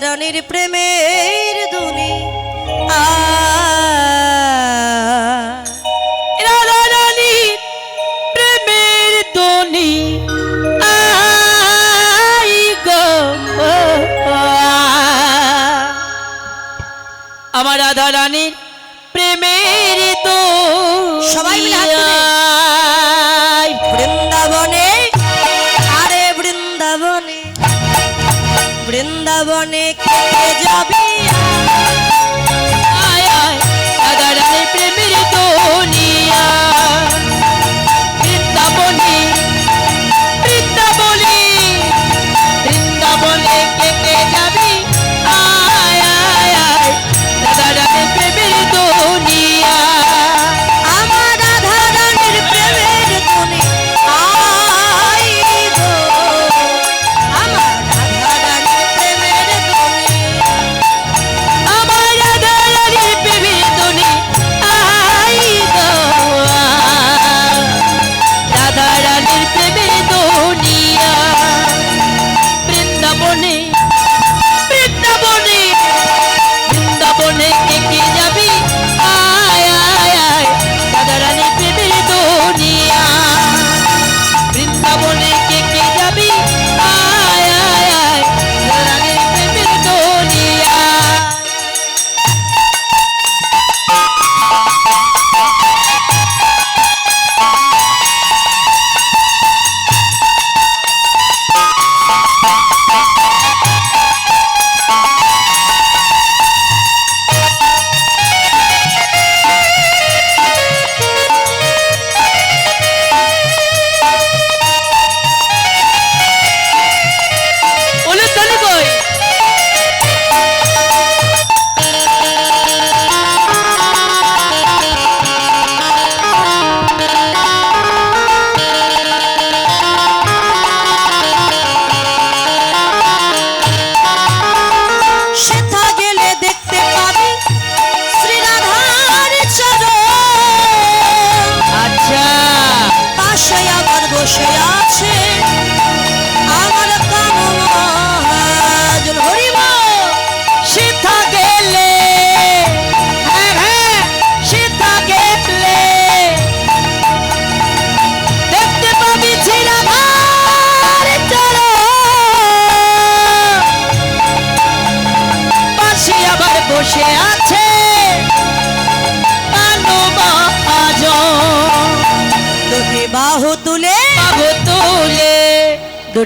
রানীর প্রেমের দুনি প্রেমের আমার আধা রানীর প্রেমের তো সবাই মিলে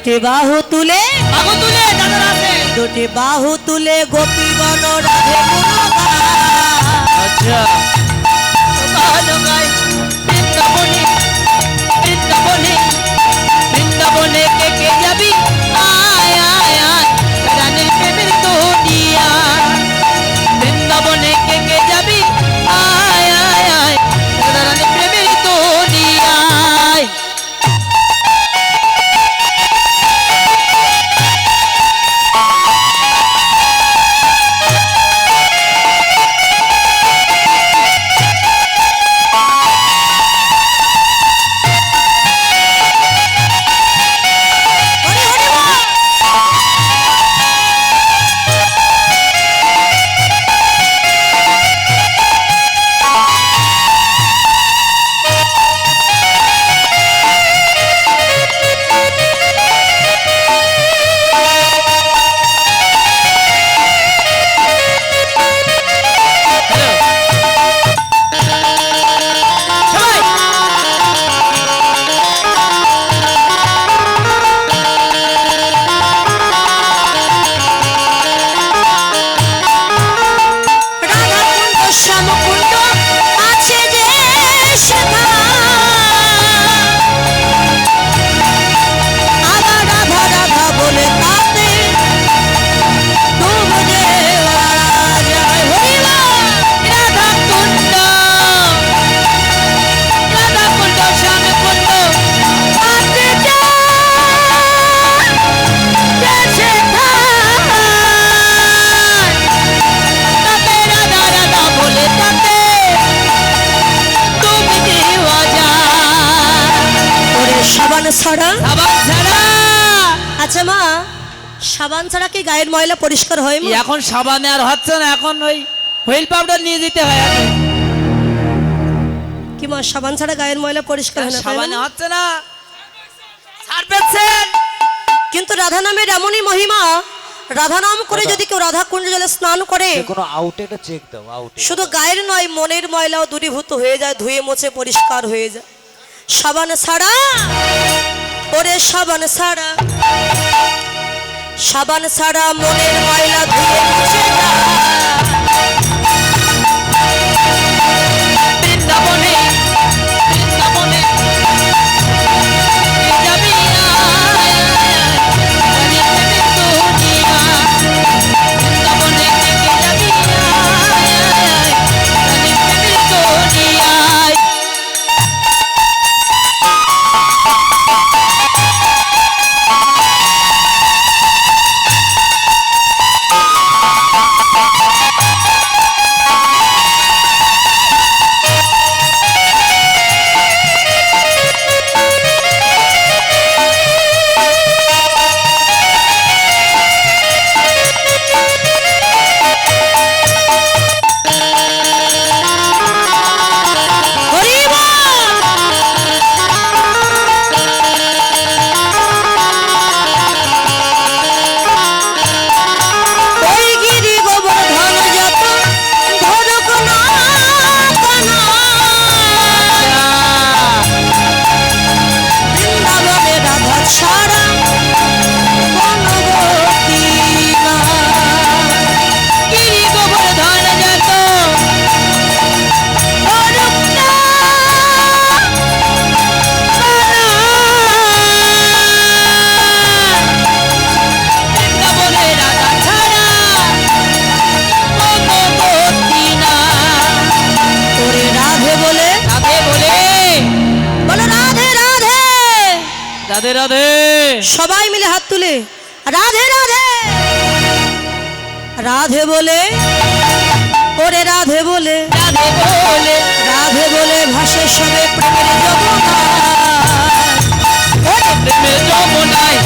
দুটি বাহু তুলে বাহু তুলে দুটি বাহু তুলে গোপী গণ রাধে আচ্ছা। বৃন্দাবনে বৃন্দাবনে বৃন্দাবনে কে কে যাবি? ছাড়া আচ্ছা মা সাবান ছাড়া কি গায়ের ময়লা পরিষ্কার হয় এখন সাবানে আর হচ্ছে না এখন ওই হুইল পাউডার নিয়ে যেতে হয় কি মা সাবান ছাড়া গায়ের ময়লা পরিষ্কার হয় না সাবানে হচ্ছে না। কিন্তু রাধা নামের এমনই মহিমা রাধা নাম করে যদি কেউ রাধা কুণ্ড জলে স্নান করে কোনো আউটেটা চেক দাও আউট শুধু গায়ের নয় মনের ময়লাও দূরীভূত হয়ে যায় ধুয়ে মোছে পরিষ্কার হয়ে যায়। সাবান ছাড়া ওরে সাবান ছাড়া। সাবান ছাড়া মনের ময়লা ধুয়ে মুছে যায় রাধে রাধে। সবাই মিলে হাত তুলে রাধে রাধে। রাধে বলে ওরে রাধে বলে রাধে বলে। রাধে বলে ভাসে সবে প্রেমের জগনায় ওরে প্রেমের জগনায়